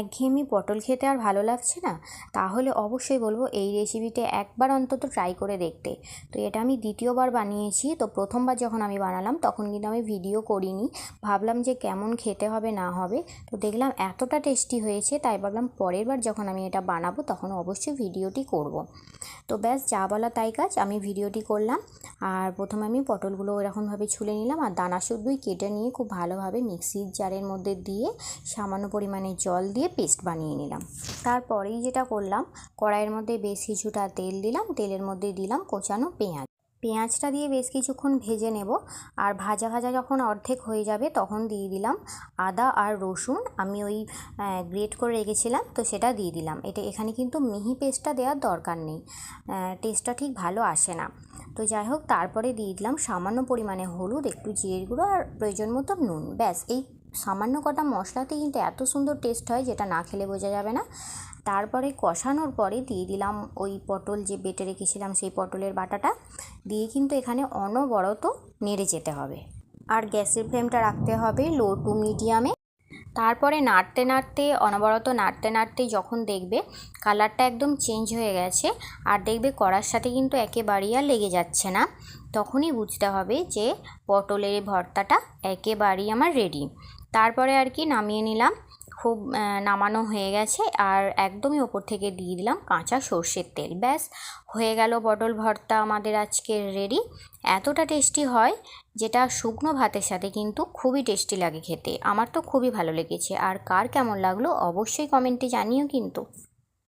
একঘেয়েমি পটল খেতে আর ভালো লাগছে না? তাহলে অবশ্যই বলব এই রেসিপিটা একবার অন্তত ট্রাই করে দেখতে। তো এটা আমি দ্বিতীয়বার বানিয়েছি, তো প্রথমবার যখন আমি বানালাম তখন কিন্তু আমি ভিডিও করিনি। ভাবলাম যে কেমন খেতে হবে, না হবে। তো দেখলাম এতটা টেস্টি হয়েছে, তাই ভাবলাম পরের বার যখন আমি এটা বানাবো তখন অবশ্যই ভিডিওটি করব। তো ব্যাস, যা বলা তাই কাজ, আমি ভিডিওটি করলাম। আর প্রথমে আমি পটলগুলো এরকমভাবে ছুলে নিলাম আর দানা শুদ্ধই কেটে নিয়ে খুব ভালোভাবে মিক্সির জারের মধ্যে দিয়ে সামান্য পরিমাণে জল দিয়ে পেস্ট বানিয়ে নিলাম। তারপরেই যেটা করলাম, কড়াইয়ের মধ্যে বেশ কিছুটা তেল দিলাম, তেলের মধ্যে দিলাম কোচানো পেঁয়াজ। পেঁয়াজটা দিয়ে বেশ কিছুক্ষণ ভেজে নেব আর ভাজা ভাজা যখন অর্ধেক হয়ে যাবে তখন দিয়ে দিলাম আদা আর রসুন। আমি ওই গ্রেট করে রেখেছিলাম তো সেটা দিয়ে দিলাম। এটা এখানে কিন্তু মিহি পেস্টটা দেওয়ার দরকার নেই। টেস্টটা ঠিক ভালো আসে না। তো যাই হোক, তারপরে দিয়ে দিলাম সামান্য পরিমাণে হলুদ, একটু জিরের গুঁড়ো আর প্রয়োজন মতো নুন। ব্যাস, এই সামান্য কটা মশলাতে কিন্তু এত সুন্দর টেস্ট হয় যেটা না খেলে বোঝা যাবে না। তারপরে কষানোর পরে দিয়ে দিলাম ওই পটল যে বেটে রেখেছিলাম সেই পটলের বাটাটা। দিয়ে কিন্তু এখানে অনবরত নেড়ে যেতে হবে। আর গ্যাসের ফ্লেমটা রাখতে হবে লো টু মিডিয়ামে। তারপরে নাড়তে নাড়তে, অনবরত নাড়তে নাড়তে যখন দেখবে কালারটা একদম চেঞ্জ হয়ে গেছে আর দেখবে করার সাথে কিন্তু একেবারেই আর লেগে যাচ্ছে না, তখনই বুঝতে হবে যে পটলের ভর্তাটা একেবারেই আমার রেডি তারপরে আর কি নামিয়ে নিলাম। খুব নামানো হয়ে গেছে আর একদমই ওপর থেকে দিয়ে দিলাম কাঁচা সর্ষের তেল। ব্যাস, হয়ে গেল পটল ভর্তা আমাদের আজকে রেডি। এতটা টেস্টি হয় যেটা শুকনো ভাতের সাথে কিন্তু খুবই টেস্টি লাগে খেতে। আমার তো খুবই ভালো লেগেছে। আর কার কেমন লাগল অবশ্যই কমেন্টে জানিও কিন্তু।